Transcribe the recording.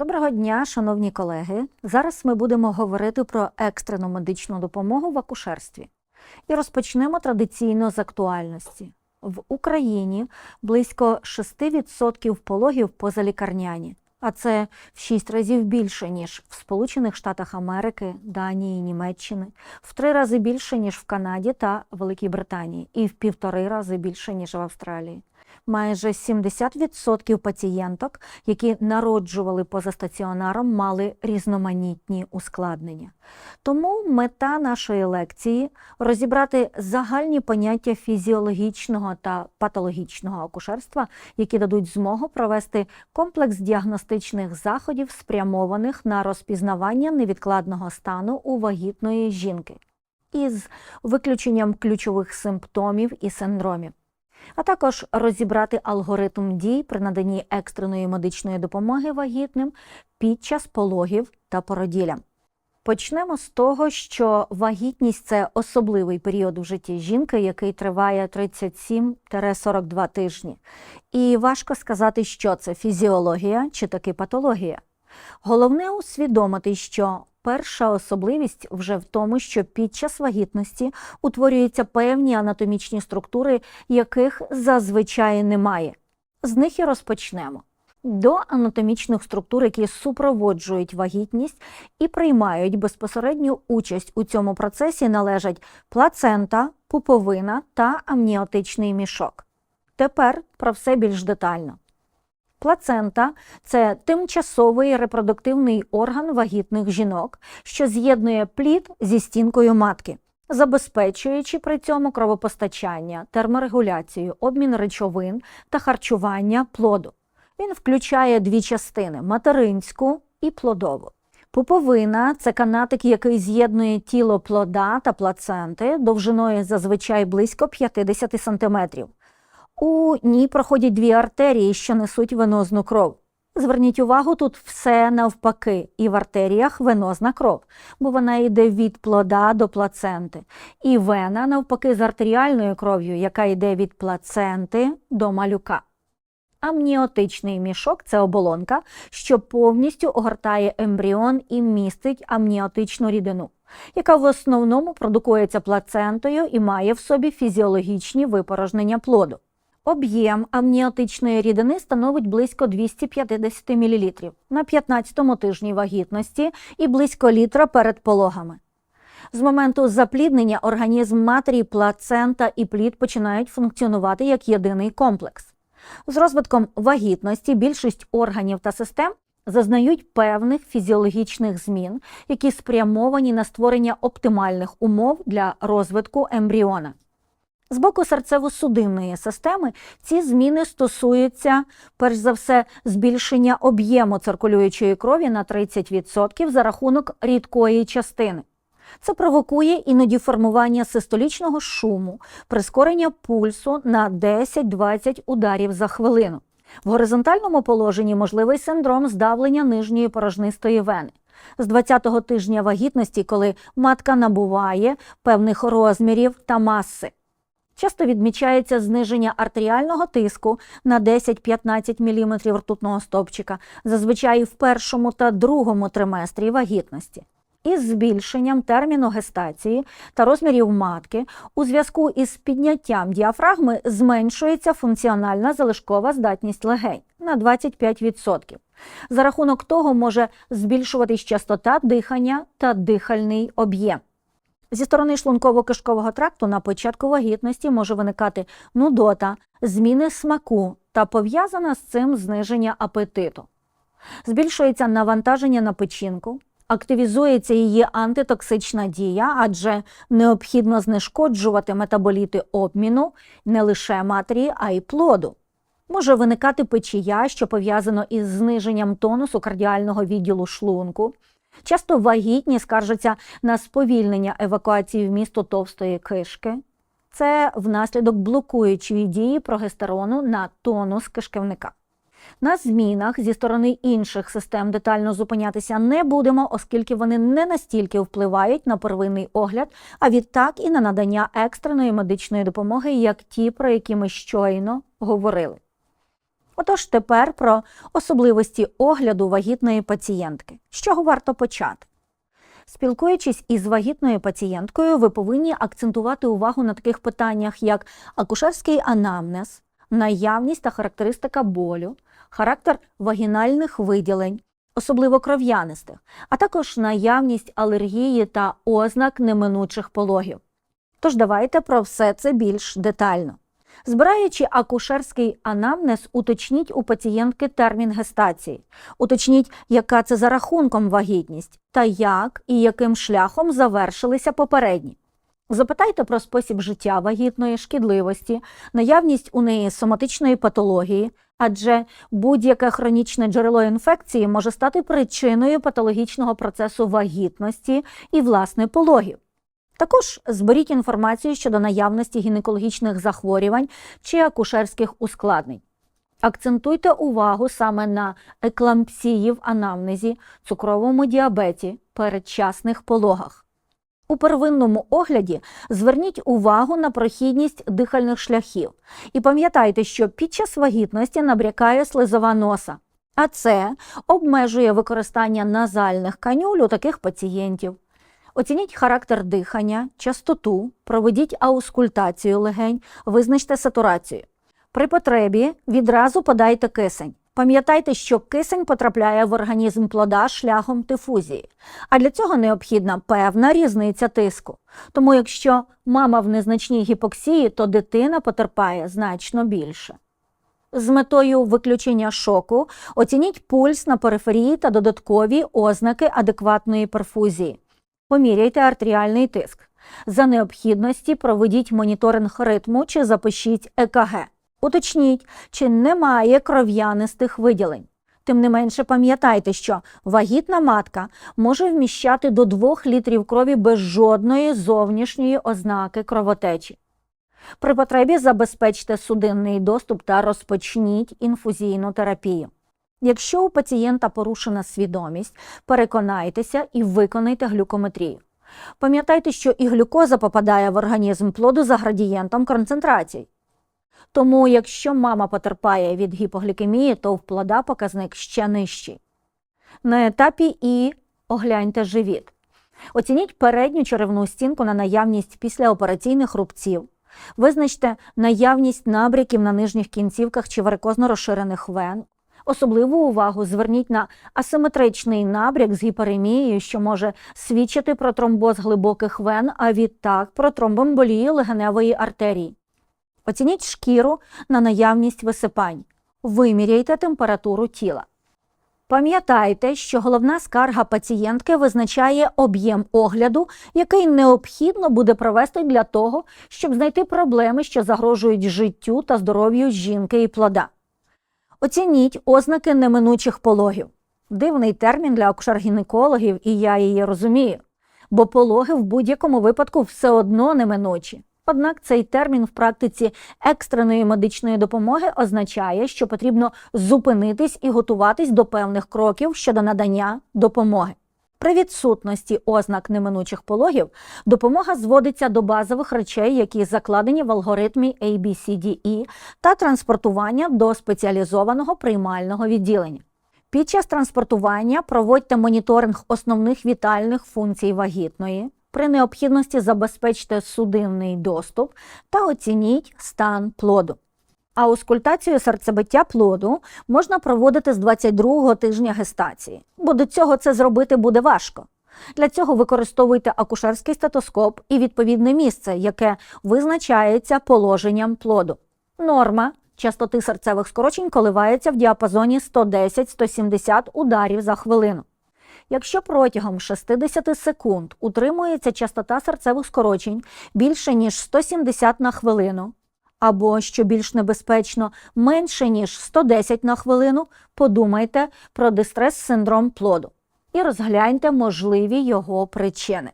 Доброго дня, шановні колеги. Зараз ми будемо говорити про екстрену медичну допомогу в акушерстві. І розпочнемо традиційно з актуальності. В Україні близько 6% пологів позалікарняні, а це в 6 разів більше, ніж в Сполучених Штатах Америки, Данії, Німеччини, в 3 рази більше, ніж в Канаді та Великій Британії, і в півтори рази більше, ніж в Австралії. Майже 70% пацієнток, які народжували поза стаціонаром, мали різноманітні ускладнення. Тому мета нашої лекції розібрати загальні поняття фізіологічного та патологічного акушерства, які дадуть змогу провести комплекс діагностичних заходів, спрямованих на розпізнавання невідкладного стану у вагітної жінки, із виключенням ключових симптомів і синдромів а також розібрати алгоритм дій при наданні екстреної медичної допомоги вагітним під час пологів та породілля. Почнемо з того, що вагітність це особливий період в житті жінки, який триває 37-42 тижні. І важко сказати, що це фізіологія чи таки патологія. Головне усвідомити, що перша особливість вже в тому, що під час вагітності утворюються певні анатомічні структури, яких зазвичай немає. З них і розпочнемо. До анатомічних структур, які супроводжують вагітність і приймають безпосередню участь у цьому процесі, належать плацента, пуповина та амніотичний мішок. Тепер про все більш детально. Плацента це тимчасовий репродуктивний орган вагітних жінок, що з'єднує плід зі стінкою матки, забезпечуючи при цьому кровопостачання, терморегуляцію, обмін речовин та харчування плоду. Він включає дві частини материнську і плодову. Пуповина це канатик, який з'єднує тіло плода та плаценти довжиною зазвичай близько 50 см. У ній проходять дві артерії, що несуть венозну кров. Зверніть увагу, тут все навпаки, і в артеріях венозна кров, бо вона йде від плода до плаценти. І вена навпаки з артеріальною кров'ю, яка йде від плаценти до малюка. Амніотичний мішок це оболонка, що повністю огортає ембріон і містить амніотичну рідину, яка в основному продукується плацентою і має в собі фізіологічні випорожнення плоду. Об'єм амніотичної рідини становить близько 250 мл на 15-му тижні вагітності і близько літра перед пологами. З моменту запліднення організм матері, плацента і плід починають функціонувати як єдиний комплекс. З розвитком вагітності більшість органів та систем зазнають певних фізіологічних змін, які спрямовані на створення оптимальних умов для розвитку ембріона. З боку серцево-судинної системи ці зміни стосуються, перш за все, збільшення об'єму циркулюючої крові на 30% за рахунок рідкої частини. Це провокує іноді формування систолічного шуму, прискорення пульсу на 10-20 ударів за хвилину. В горизонтальному положенні можливий синдром здавлення нижньої порожнистої вени. З 20-го тижня вагітності, коли матка набуває певних розмірів та маси. Часто відмічається зниження артеріального тиску на 10-15 мм ртутного стовпчика, зазвичай в першому та другому триместрі вагітності. Із збільшенням терміну гестації та розмірів матки у зв'язку із підняттям діафрагми зменшується функціональна залишкова здатність легень на 25%. За рахунок того може збільшуватись частота дихання та дихальний об'єм. Зі сторони шлунково-кишкового тракту на початку вагітності може виникати нудота, зміни смаку та пов'язане з цим зниження апетиту. Збільшується навантаження на печінку, активізується її антитоксична дія, адже необхідно знешкоджувати метаболіти обміну не лише матері, а й плоду. Може виникати печія, що пов'язано із зниженням тонусу кардіального відділу шлунку. Часто вагітні скаржаться на сповільнення евакуації в місто товстої кишки. Це внаслідок блокуючої дії прогестерону на тонус кишківника. На змінах зі сторони інших систем детально зупинятися не будемо, оскільки вони не настільки впливають на первинний огляд, а відтак і на надання екстреної медичної допомоги, як ті, про які ми щойно говорили. Отож, тепер про особливості огляду вагітної пацієнтки. З чого варто почати? Спілкуючись із вагітною пацієнткою, ви повинні акцентувати увагу на таких питаннях, як акушерський анамнез, наявність та характеристика болю, характер вагінальних виділень, особливо кров'янистих, а також наявність алергії та ознак неминучих пологів. Тож давайте про все це більш детально. Збираючи акушерський анамнез, уточніть у пацієнтки термін гестації, уточніть, яка це за рахунком вагітність та як і яким шляхом завершилися попередні. Запитайте про спосіб життя вагітної шкідливості, наявність у неї соматичної патології, адже будь-яке хронічне джерело інфекції може стати причиною патологічного процесу вагітності і власне пологів. Також зберіть інформацію щодо наявності гінекологічних захворювань чи акушерських ускладнень. Акцентуйте увагу саме на еклампсії в анамнезі, цукровому діабеті, передчасних пологах. У первинному огляді зверніть увагу на прохідність дихальних шляхів і пам'ятайте, що під час вагітності набрякає слизова носа, а це обмежує використання назальних канюль у таких пацієнтів. Оцініть характер дихання, частоту, проведіть аускультацію легень, визначте сатурацію. При потребі відразу подайте кисень. Пам'ятайте, що кисень потрапляє в організм плода шляхом дифузії, а для цього необхідна певна різниця тиску. Тому якщо мама в незначній гіпоксії, то дитина потерпає значно більше. З метою виключення шоку оцініть пульс на периферії та додаткові ознаки адекватної перфузії. Поміряйте артеріальний тиск. За необхідності проведіть моніторинг ритму чи запишіть ЕКГ. Уточніть, чи немає кров'янистих виділень. Тим не менше пам'ятайте, що вагітна матка може вміщати до 2 літрів крові без жодної зовнішньої ознаки кровотечі. При потребі забезпечте судинний доступ та розпочніть інфузійну терапію. Якщо у пацієнта порушена свідомість, переконайтеся і виконайте глюкометрію. Пам'ятайте, що і глюкоза попадає в організм плоду за градієнтом концентрацій. Тому, якщо мама потерпає від гіпоглікемії, то в плода показник ще нижчий. На етапі І огляньте живіт. Оцініть передню черевну стінку на наявність післяопераційних рубців. Визначте наявність набряків на нижніх кінцівках чи варикозно розширених вен. Особливу увагу зверніть на асиметричний набряк з гіперемією, що може свідчити про тромбоз глибоких вен, а відтак про тромбоемболію легеневої артерії. Оцініть шкіру на наявність висипань. Виміряйте температуру тіла. Пам'ятайте, що головна скарга пацієнтки визначає об'єм огляду, який необхідно буде провести для того, щоб знайти проблеми, що загрожують життю та здоров'ю жінки і плода. Оцініть ознаки неминучих пологів. Дивний термін для акушер-гінекологів, і я її розумію, бо пологи в будь-якому випадку все одно неминучі. Однак цей термін в практиці екстреної медичної допомоги означає, що потрібно зупинитись і готуватись до певних кроків щодо надання допомоги. При відсутності ознак неминучих пологів допомога зводиться до базових речей, які закладені в алгоритмі ABCDE та транспортування до спеціалізованого приймального відділення. Під час транспортування проводьте моніторинг основних вітальних функцій вагітної. При необхідності забезпечте судинний доступ та оцініть стан плоду. Аускультацію серцебиття плоду можна проводити з 22-го тижня гестації, бо до цього це зробити буде важко. Для цього використовуйте акушерський стетоскоп і відповідне місце, яке визначається положенням плоду. Норма частоти серцевих скорочень коливається в діапазоні 110-170 ударів за хвилину. Якщо протягом 60 секунд утримується частота серцевих скорочень більше ніж 170 на хвилину, або, що більш небезпечно, менше ніж 110 на хвилину, подумайте про дистрес-синдром плоду і розгляньте можливі його причини.